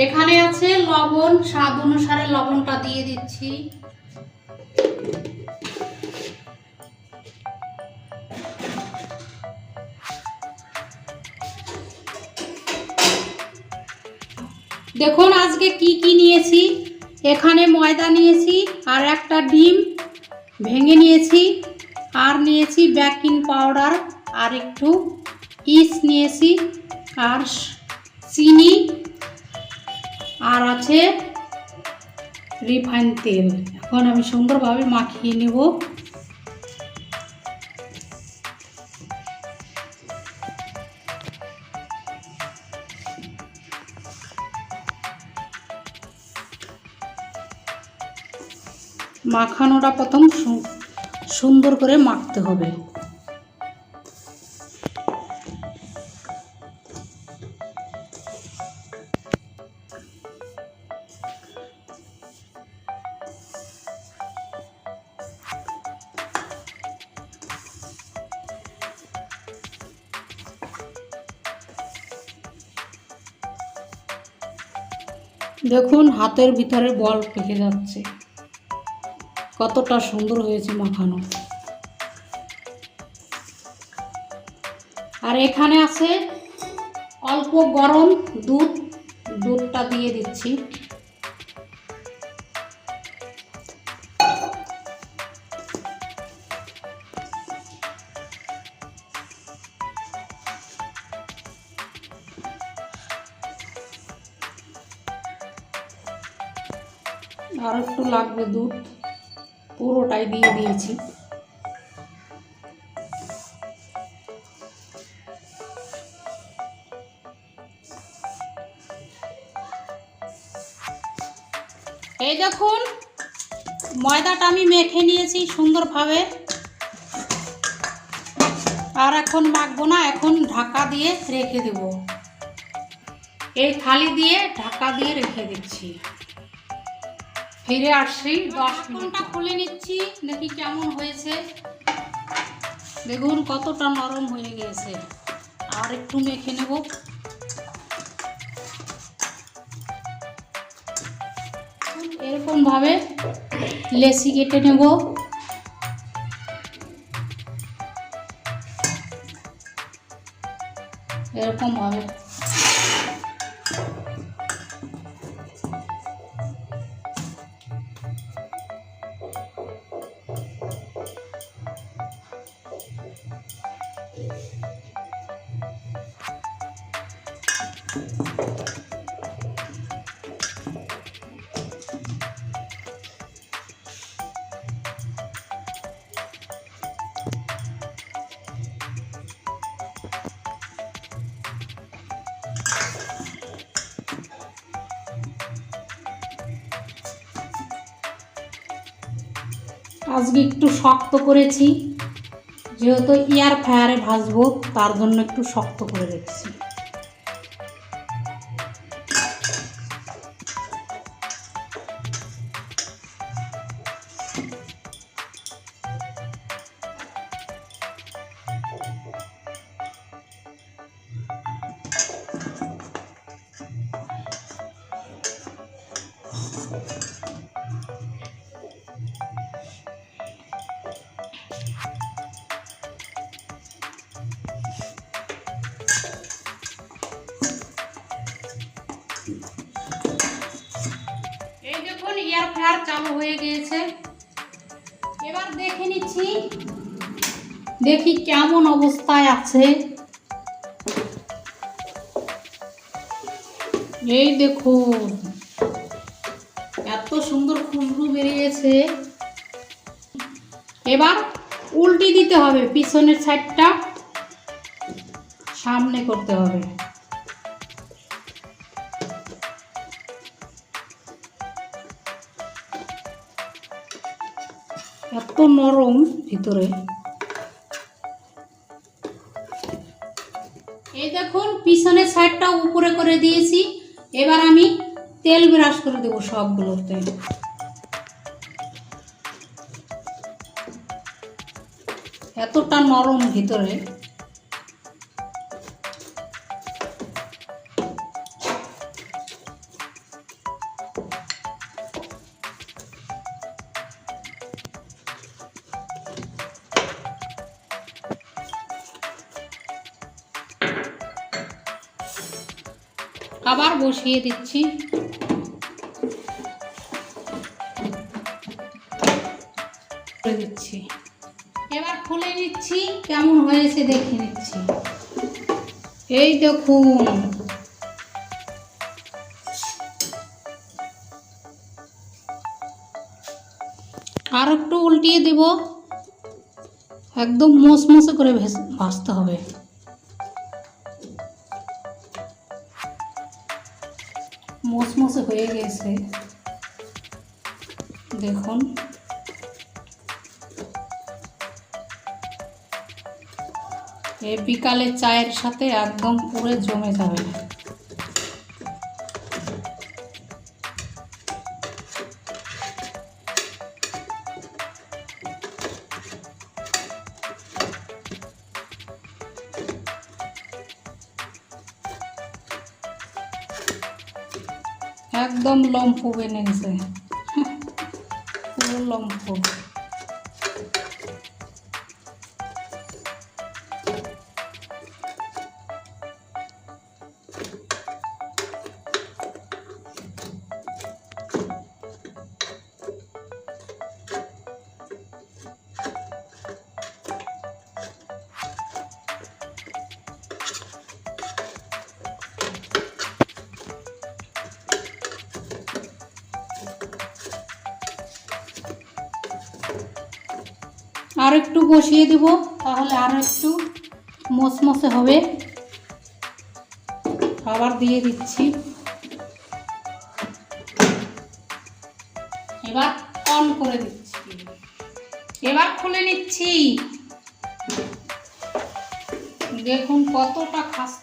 এখানে আছে লবণ, স্বাদ অনুসারে লবণটা দিয়ে দিচ্ছি। দেখুন, আজকে কি কি নিয়েছি? এখানে ময়দা নিয়েছি, আর একটা ডিম ভেঙে নিয়েছি, আর নিয়েছি বেকিং পাউডার, আর একটু ইস নিয়েছি, আর চিনি আর আছে রিফাইন তেল। এখন আমি সুন্দরভাবে মাখিয়ে নেব। মাখানোটা প্রথম সুন্দর করে মাখতে হবে। দেখুন, হাতের ভিতরে বল পেকে যাচ্ছে। কতটা সুন্দর হয়েছে মাখানো। আর এখানে আছে অল্প গরম দুধ। দুধটা দিয়ে দিচ্ছি। আর একটু লাগবে দুধ। পুরোটাই দিয়ে দিয়েছি। এই দেখুন, ময়দাটা আমি মেখে নিয়েছি সুন্দরভাবে। আর এখন মাখবো না, এখন ঢাকা দিয়ে রেখে দেব। এই থালি দিয়ে ঢাকা দিয়ে রেখে দিচ্ছি। ফিরে আসছি দশ খুলে নিচ্ছি? দেখি কেমন হয়েছে। দেখুন কতটা নরম হয়ে গেছে আর একটু মেখে নেব। এরকম ভাবে লেসি কেটে নেব। এরকম আজকে একটু শক্ত করেছি। যেহেতু এয়ার ফায়ারে ভাজবো তার জন্য একটু শক্ত করে রেখেছি। দেখুন চালু হয়ে গিয়েছে। এবার দেখে নিচ্ছি, দেখি কেমন অবস্থায় আছে। এই দেখুন, এত সুন্দর খুশবু বেরিয়েছে। এবার উল্টি দিতে হবে, পিছনের সাইডটা সামনে করতে হবে। এত নরম ভিতরে। এই দেখুন, পিছনের সাইডটা উপরে করে দিয়েছি। এবার আমি তেল ব্রাশ করে দেবো সবগুলোতে। এতটা নরম ভিতরে। আবার বসিয়ে দিচ্ছি। দিচ্ছি। এবার খুলে নিচ্ছি, কেমন হয়েছে দেখে নিচ্ছি। এই দেখুন। আর একটু উল্টিয়ে দেব। একদম মশমশে করে ভাজতে হবে। হয়ে গেছে। দেখুন। এ বিকালে চায়ের সাথে একদম পুরে জমে যাবে। একদম লম্ফু বেনে গেছে পুরো লম্ফ। আর একটু বসিয়ে দেব, তাহলে আর একটু মশমশে হবে। আবার দিয়ে দিচ্ছি। এবার অন করে দিচ্ছি। এবার খুলে নিচ্ছি। দেখুন কতটা হয়েছে